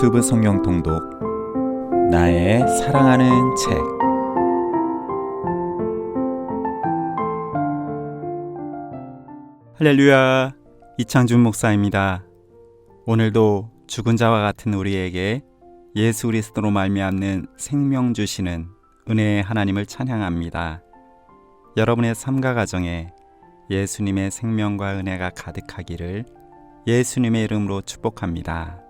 유튜브 성경 통독 나의 사랑하는 책 할렐루야 이창준 목사입니다. 오늘도 죽은 자와 같은 우리에게 예수 그리스도로 말미암는 생명 주시는 은혜의 하나님을 찬양합니다. 여러분의 삶과 가정에 예수님의 생명과 은혜가 가득하기를 예수님의 이름으로 축복합니다.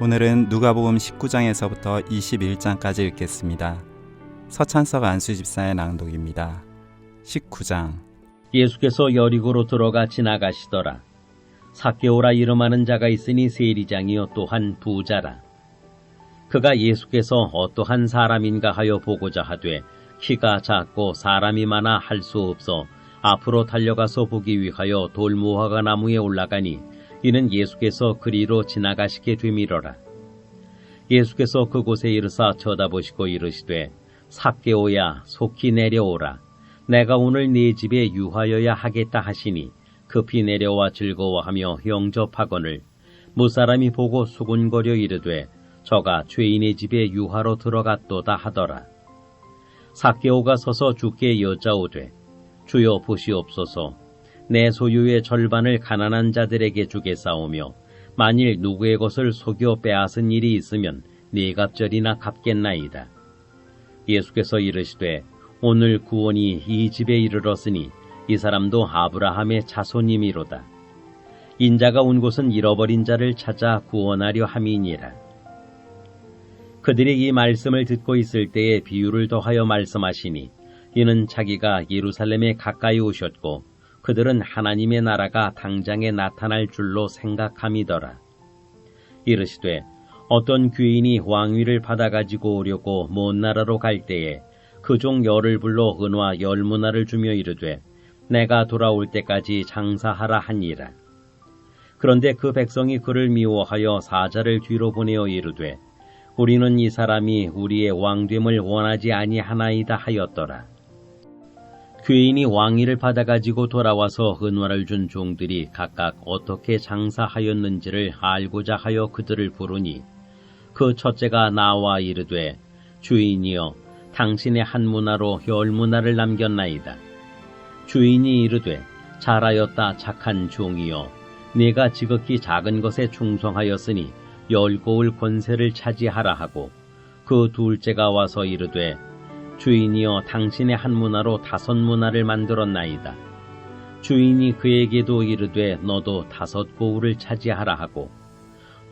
오늘은 누가복음 19장에서부터 21장까지 읽겠습니다. 서찬석 안수집사의 낭독입니다. 19장 예수께서 여리고로 들어가 지나가시더라. 사케오라 이름하는 자가 있으니 세리장이요 또한 부자라. 그가 예수께서 어떠한 사람인가 하여 보고자 하되 키가 작고 사람이 많아 할 수 없어 앞으로 달려가서 보기 위하여 돌무화과 나무에 올라가니 이는 예수께서 그리로 지나가시게 되밀어라. 예수께서 그곳에 이르사 쳐다보시고 이르시되 삭개오야 속히 내려오라. 내가 오늘 네 집에 유하여야 하겠다 하시니 급히 내려와 즐거워하며 영접하거늘 무사람이 보고 수군거려 이르되 저가 죄인의 집에 유하로 들어갔도다 하더라. 삭개오가 서서 주께 여짜오되 주여 보시옵소서 내 소유의 절반을 가난한 자들에게 주겠사오며 만일 누구의 것을 속여 빼앗은 일이 있으면 네 갑절이나 갚겠나이다. 예수께서 이르시되 오늘 구원이 이 집에 이르렀으니 이 사람도 아브라함의 자손임이로다. 인자가 온 곳은 잃어버린 자를 찾아 구원하려 함이니라. 그들이 이 말씀을 듣고 있을 때에 비유를 더하여 말씀하시니 이는 자기가 예루살렘에 가까이 오셨고 그들은 하나님의 나라가 당장에 나타날 줄로 생각함이더라. 이르시되 어떤 귀인이 왕위를 받아가지고 오려고 먼 나라로 갈 때에 그 종 열을 불러 은화 열 문화를 주며 이르되 내가 돌아올 때까지 장사하라 하니라. 그런데 그 백성이 그를 미워하여 사자를 뒤로 보내어 이르되 우리는 이 사람이 우리의 왕됨을 원하지 아니하나이다 하였더라. 귀인이 왕위를 받아가지고 돌아와서 은화를 준 종들이 각각 어떻게 장사하였는지를 알고자 하여 그들을 부르니 그 첫째가 나와 이르되 주인이여 당신의 한 문화로 열 문화를 남겼나이다. 주인이 이르되 잘하였다 착한 종이여 네가 지극히 작은 것에 충성하였으니 열 고을 권세를 차지하라 하고 그 둘째가 와서 이르되 주인이여 당신의 한 문화로 다섯 문화를 만들었나이다. 주인이 그에게도 이르되 너도 다섯 고울을 차지하라 하고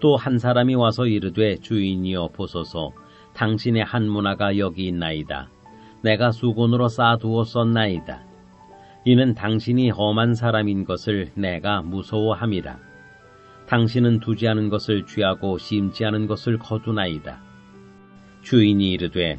또 한 사람이 와서 이르되 주인이여 보소서 당신의 한 문화가 여기 있나이다. 내가 수건으로 쌓아두었었나이다. 이는 당신이 험한 사람인 것을 내가 무서워함이라. 당신은 두지 않은 것을 취하고 심지 않은 것을 거두나이다. 주인이 이르되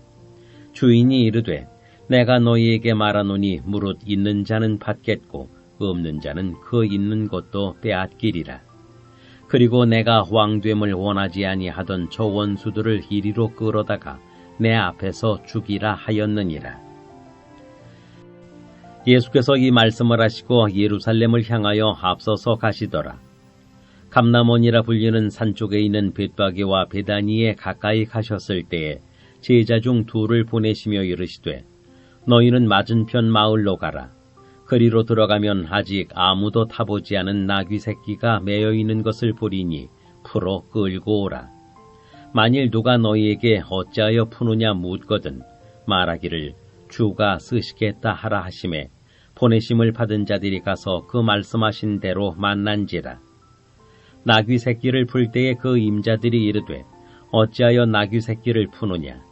주인이 이르되 내가 너희에게 말하노니 무릇 있는 자는 받겠고 없는 자는 그 있는 것도 빼앗기리라. 그리고 내가 왕됨을 원하지 아니하던 저 원수들을 이리로 끌어다가 내 앞에서 죽이라 하였느니라. 예수께서 이 말씀을 하시고 예루살렘을 향하여 앞서서 가시더라. 감남원이라 불리는 산 쪽에 있는 벳바게와 베다니에 가까이 가셨을 때에 제자 중 둘을 보내시며 이르시되 너희는 맞은편 마을로 가라. 그리로 들어가면 아직 아무도 타보지 않은 나귀 새끼가 매여 있는 것을 보리니 풀어 끌고 오라. 만일 누가 너희에게 어찌하여 푸느냐 묻거든 말하기를 주가 쓰시겠다 하라 하심에 보내심을 받은 자들이 가서 그 말씀하신 대로 만난지라. 나귀 새끼를 풀 때에 그 임자들이 이르되 어찌하여 나귀 새끼를 푸느냐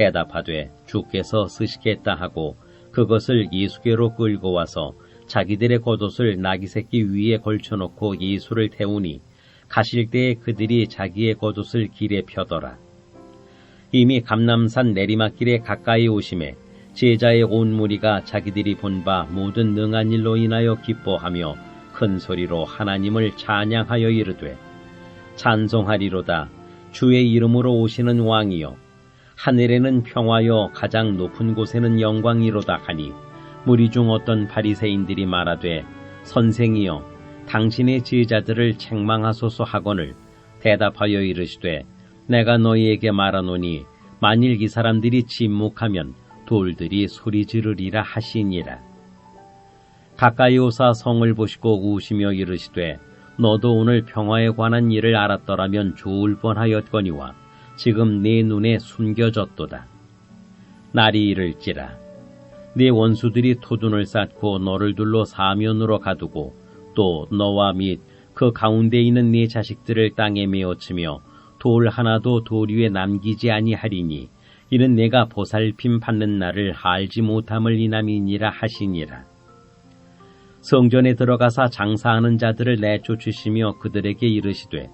대답하되 주께서 쓰시겠다 하고 그것을 예수께로 끌고 와서 자기들의 겉옷을 나귀 새끼 위에 걸쳐놓고 예수를 태우니 가실 때에 그들이 자기의 겉옷을 길에 펴더라. 이미 감남산 내리막길에 가까이 오심에 제자의 온 무리가 자기들이 본 바 모든 능한 일로 인하여 기뻐하며 큰 소리로 하나님을 찬양하여 이르되 찬송하리로다 주의 이름으로 오시는 왕이여 하늘에는 평화여 가장 높은 곳에는 영광이로다 하니 무리 중 어떤 바리새인들이 말하되 선생이여 당신의 제자들을 책망하소서 하거늘 대답하여 이르시되 내가 너희에게 말하노니 만일 이 사람들이 침묵하면 돌들이 소리 지르리라 하시니라. 가까이 오사 성을 보시고 우시며 이르시되 너도 오늘 평화에 관한 일을 알았더라면 좋을 뻔하였거니와 지금 내 눈에 숨겨졌도다. 날이 이를지라. 네 원수들이 토둔을 쌓고 너를 둘러 사면으로 가두고 또 너와 및 그 가운데 있는 네 자식들을 땅에 메어치며 돌 하나도 돌 위에 남기지 아니하리니 이는 내가 보살핌 받는 날을 알지 못함을 이남이니라 하시니라. 성전에 들어가사 장사하는 자들을 내쫓으시며 그들에게 이르시되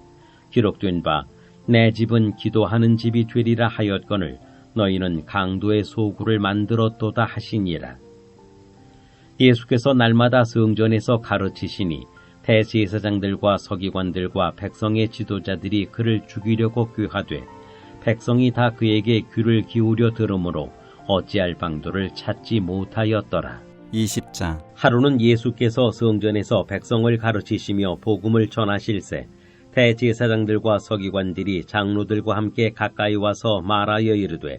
기록된 바 내 집은 기도하는 집이 되리라 하였거늘 너희는 강도의 소굴을 만들었도다 하시니라. 예수께서 날마다 성전에서 가르치시니 대제사장들과 서기관들과 백성의 지도자들이 그를 죽이려고 꾀하되 백성이 다 그에게 귀를 기울여 들으므로 어찌할 방도를 찾지 못하였더라. 20장 하루는 예수께서 성전에서 백성을 가르치시며 복음을 전하실세 대제사장들과 서기관들이 장로들과 함께 가까이 와서 말하여 이르되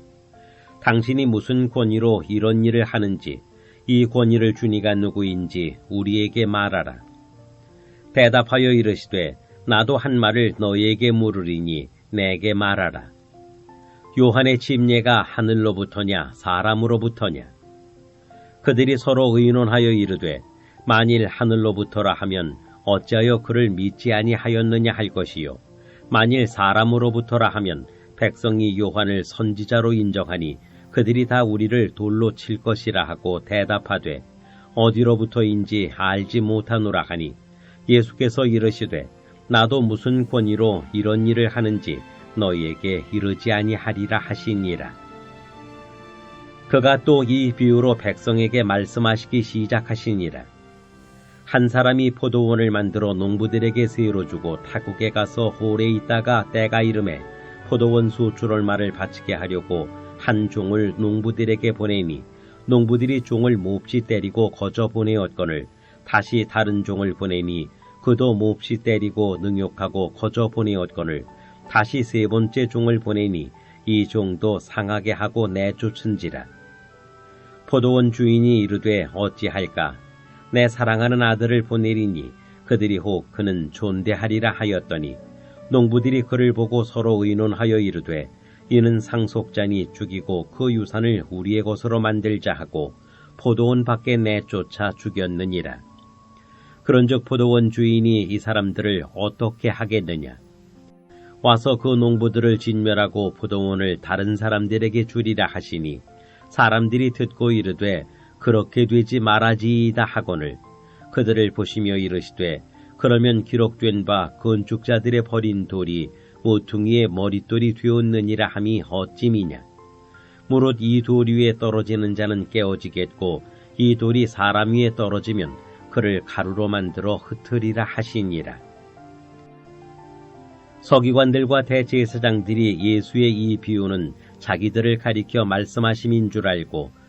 당신이 무슨 권위로 이런 일을 하는지 이 권위를 주니가 누구인지 우리에게 말하라. 대답하여 이르시되 나도 한 말을 너희에게 물으리니 내게 말하라. 요한의 침례가 하늘로부터냐 사람으로부터냐? 그들이 서로 의논하여 이르되 만일 하늘로부터라 하면 어찌하여 그를 믿지 아니하였느냐 할 것이요 만일 사람으로부터라 하면 백성이 요한을 선지자로 인정하니 그들이 다 우리를 돌로 칠 것이라 하고 대답하되 어디로부터인지 알지 못하노라 하니 예수께서 이르시되 나도 무슨 권위로 이런 일을 하는지 너희에게 이르지 아니하리라 하시니라. 그가 또 이 비유로 백성에게 말씀하시기 시작하시니라. 한 사람이 포도원을 만들어 농부들에게 세로 주고 타국에 가서 홀에 있다가 때가 이름에 포도원 말을 바치게 하려고 한 종을 농부들에게 보내니 농부들이 종을 몹시 때리고 거저 보내었거늘 다시 다른 종을 보내니 그도 몹시 때리고 능욕하고 거저 보내었거늘 다시 세 번째 종을 보내니 이 종도 상하게 하고 내쫓은지라. 포도원 주인이 이르되 어찌할까? 내 사랑하는 아들을 보내리니 그들이 혹 그는 존대하리라 하였더니 농부들이 그를 보고 서로 의논하여 이르되 이는 상속자니 죽이고 그 유산을 우리의 것으로 만들자 하고 포도원 밖에 내쫓아 죽였느니라. 그런즉 포도원 주인이 이 사람들을 어떻게 하겠느냐? 와서 그 농부들을 진멸하고 포도원을 다른 사람들에게 주리라 하시니 사람들이 듣고 이르되 그렇게 되지 말아지이다 하거늘. 그들을 보시며 이르시되 그러면 기록된 바 건축자들의 버린 돌이 모퉁이의 머릿돌이 되었느니라 함이 어찌미냐? 무릇 이 돌 위에 떨어지는 자는 깨어지겠고 이 돌이 사람 위에 떨어지면 그를 가루로 만들어 흩으리라 하시니라. 서기관들과 대제사장들이 예수의 이 비유는 자기들을 가리켜 말씀하심인 줄 알고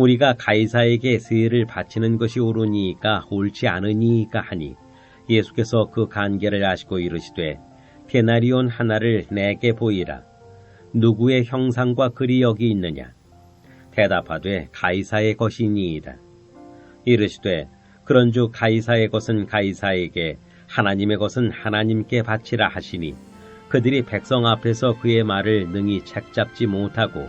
우리가 가이사에게 세를 바치는 것이 옳으니까 옳지 않으니까 하니 예수께서 그 관계를 아시고 이르시되 데나리온 하나를 내게 보이라. 누구의 형상과 글이 여기 있느냐? 대답하되 가이사의 것이니이다. 이르시되 그런즉 가이사의 것은 가이사에게 하나님의 것은 하나님께 바치라 하시니 그들이 백성 앞에서 그의 말을 능히 책잡지 못하고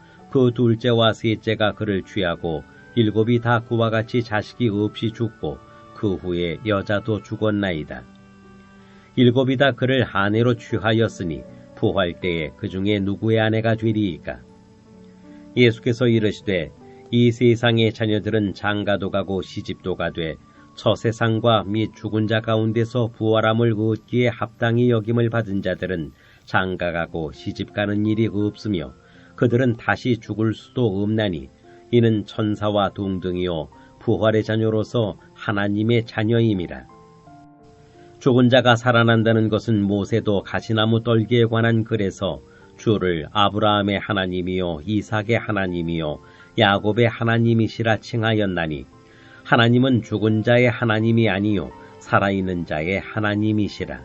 그 둘째와 셋째가 그를 취하고 일곱이 다 그와 같이 자식이 없이 죽고 그 후에 여자도 죽었나이다. 일곱이 다 그를 아내로 취하였으니 부활 때에 그 중에 누구의 아내가 되리이까? 예수께서 이르시되 이 세상의 자녀들은 장가도 가고 시집도 가되 저 세상과 및 죽은 자 가운데서 부활함을 얻기에 합당히 여김을 받은 자들은 장가가고 시집가는 일이 없으며 그들은 다시 죽을 수도 없나니 이는 천사와 동등이요 부활의 자녀로서 하나님의 자녀임이라. 죽은 자가 살아난다는 것은 모세도 가시나무 떨기에 관한 글에서 주를 아브라함의 하나님이요 이삭의 하나님이요 야곱의 하나님이시라 칭하였나니 하나님은 죽은 자의 하나님이 아니요 살아있는 자의 하나님이시라.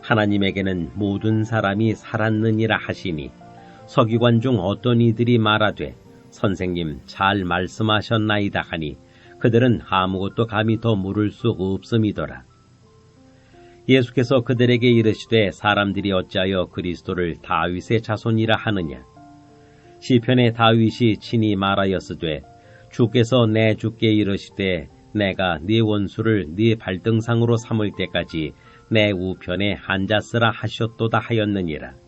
하나님에게는 모든 사람이 살았느니라 하시니 서기관 중 어떤 이들이 말하되 선생님 잘 말씀하셨나이다 하니 그들은 아무것도 감히 더 물을 수 없음이더라. 예수께서 그들에게 이르시되 사람들이 어찌하여 그리스도를 다윗의 자손이라 하느냐 시편의 다윗이 친히 말하였으되 주께서 내 주께 이르시되 내가 네 원수를 네 발등상으로 삼을 때까지 내 우편에 앉았으라 하셨도다 하였느니라.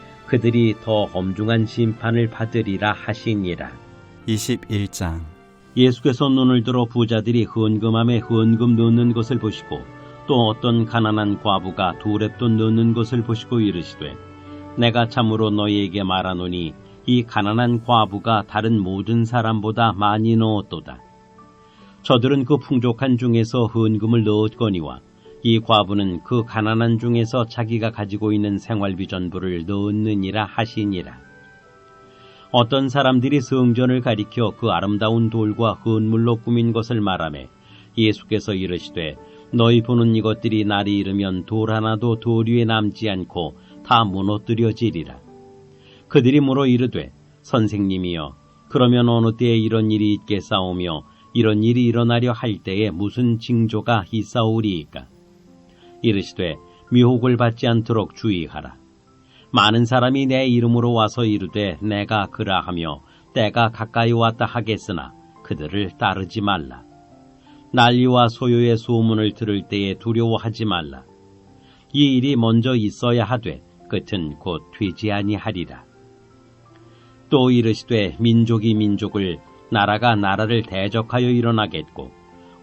그들이 더 엄중한 심판을 받으리라 하시니라. 21장 예수께서 눈을 들어 부자들이 헌금함에 헌금 넣는 것을 보시고 또 어떤 가난한 과부가 두 랩돈 넣는 것을 보시고 이르시되 내가 참으로 너희에게 말하노니 이 가난한 과부가 다른 모든 사람보다 많이 넣었도다. 저들은 그 풍족한 중에서 헌금을 넣었거니와 이 과부는 그 가난한 중에서 자기가 가지고 있는 생활비 전부를 넣었느니라 하시니라. 어떤 사람들이 성전을 가리켜 그 아름다운 돌과 헌물로 꾸민 것을 말하매 예수께서 이르시되 너희 보는 이것들이 날이 이르면 돌 하나도 돌 위에 남지 않고 다 무너뜨려지리라. 그들이 물어 이르되 선생님이여 그러면 어느 때에 이런 일이 있겠사오며 이런 일이 일어나려 할 때에 무슨 징조가 있사오리이까 이르시되 미혹을 받지 않도록 주의하라. 많은 사람이 내 이름으로 와서 이르되 내가 그라 하며 때가 가까이 왔다 하겠으나 그들을 따르지 말라. 난리와 소요의 소문을 들을 때에 두려워하지 말라. 이 일이 먼저 있어야 하되 끝은 곧 되지 아니하리라. 또 이르시되 민족이 민족을 나라가 나라를 대적하여 일어나겠고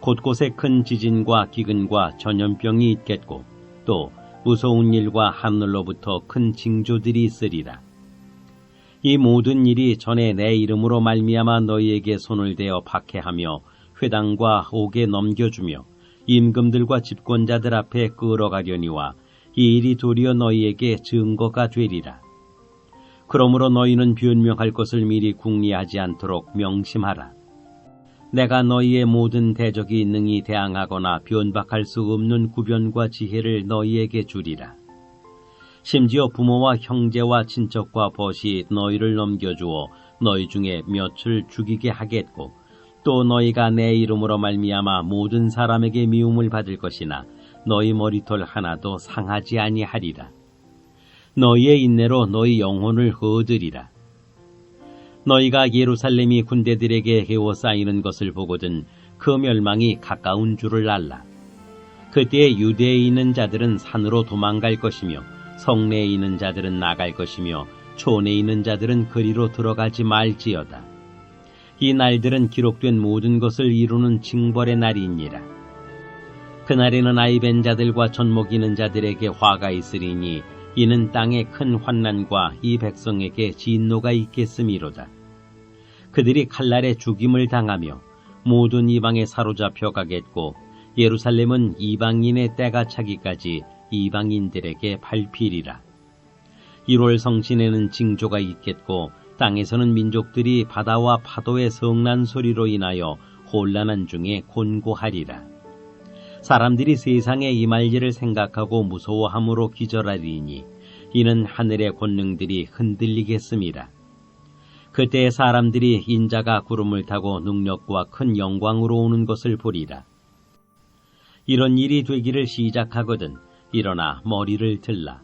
곳곳에 큰 지진과 기근과 전염병이 있겠고 또 무서운 일과 하늘로부터 큰 징조들이 있으리라. 이 모든 일이 전에 내 이름으로 말미암아 너희에게 손을 대어 박해하며 회당과 옥에 넘겨주며 임금들과 집권자들 앞에 끌어가려니와 이 일이 도리어 너희에게 증거가 되리라. 그러므로 너희는 변명할 것을 미리 궁리하지 않도록 명심하라. 내가 너희의 모든 대적이 능히 대항하거나 변박할 수 없는 구변과 지혜를 너희에게 주리라. 심지어 부모와 형제와 친척과 벗이 너희를 넘겨주어 너희 중에 몇을 죽이게 하겠고 또 너희가 내 이름으로 말미암아 모든 사람에게 미움을 받을 것이나 너희 머리털 하나도 상하지 아니하리라. 너희의 인내로 너희 영혼을 얻으리라. 너희가 예루살렘이 군대들에게 해워싸이는 것을 보거든 그 멸망이 가까운 줄을 알라. 그때 유대에 있는 자들은 산으로 도망갈 것이며 성내에 있는 자들은 나갈 것이며 촌에 있는 자들은 거리로 들어가지 말지어다. 이 날들은 기록된 모든 것을 이루는 징벌의 날이니라. 그날에는 아이벤 자들과 젖먹이는 자들에게 화가 있으리니 이는 땅에 큰 환난과 이 백성에게 진노가 있겠음이로다. 그들이 칼날에 죽임을 당하며 모든 이방에 사로잡혀 가겠고 예루살렘은 이방인의 때가 차기까지 이방인들에게 밟히리라. 1월 성신에는 징조가 있겠고 땅에서는 민족들이 바다와 파도의 성난 소리로 인하여 혼란한 중에 곤고하리라. 사람들이 세상에 임할 일을 생각하고 무서워함으로 기절하리니 이는 하늘의 권능들이 흔들리겠음이라. 그때 사람들이 인자가 구름을 타고 능력과 큰 영광으로 오는 것을 보리라. 이런 일이 되기를 시작하거든 일어나 머리를 들라.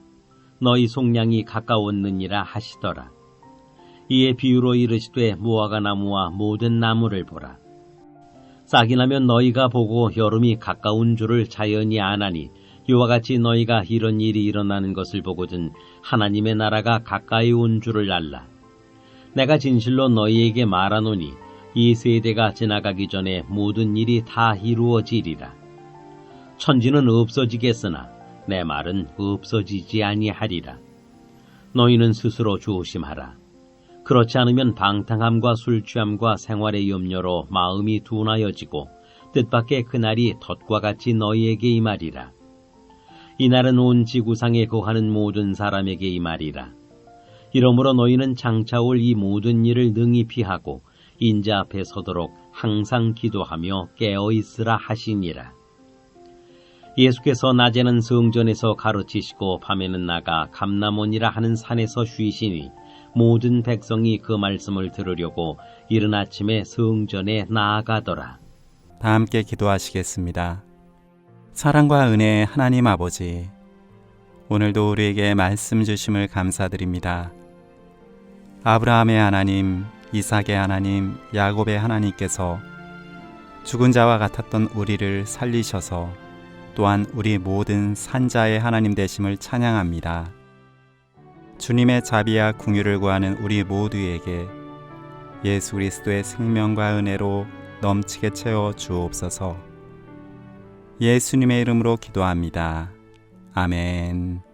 너희 속량이 가까웠느니라 하시더라. 이에 비유로 이르시되 무화과 나무와 모든 나무를 보라. 싹이 나면 너희가 보고 여름이 가까운 줄을 자연히 아나니 이와 같이 너희가 이런 일이 일어나는 것을 보거든 하나님의 나라가 가까이 온 줄을 알라. 내가 진실로 너희에게 말하노니 이 세대가 지나가기 전에 모든 일이 다 이루어지리라. 천지는 없어지겠으나 내 말은 없어지지 아니하리라. 너희는 스스로 조심하라. 그렇지 않으면 방탕함과 술 취함과 생활의 염려로 마음이 둔하여지고 뜻밖의 그날이 덫과 같이 너희에게 임하리라. 이날은 온 지구상에 거하는 모든 사람에게 임하리라. 이러므로 너희는 장차 올 이 모든 일을 능히 피하고 인자 앞에 서도록 항상 기도하며 깨어 있으라 하시니라. 예수께서 낮에는 성전에서 가르치시고 밤에는 나가 감남원이라 하는 산에서 쉬시니 모든 백성이 그 말씀을 들으려고 이른 아침에 성전에 나아가더라. 다 함께 기도하시겠습니다. 사랑과 은혜의 하나님 아버지, 오늘도 우리에게 말씀 주심을 감사드립니다. 아브라함의 하나님, 이삭의 하나님, 야곱의 하나님께서 죽은 자와 같았던 우리를 살리셔서 또한 우리 모든 산자의 하나님 되심을 찬양합니다. 주님의 자비와 궁유를 구하는 우리 모두에게 예수 그리스도의 생명과 은혜로 넘치게 채워 주옵소서. 예수님의 이름으로 기도합니다. 아멘.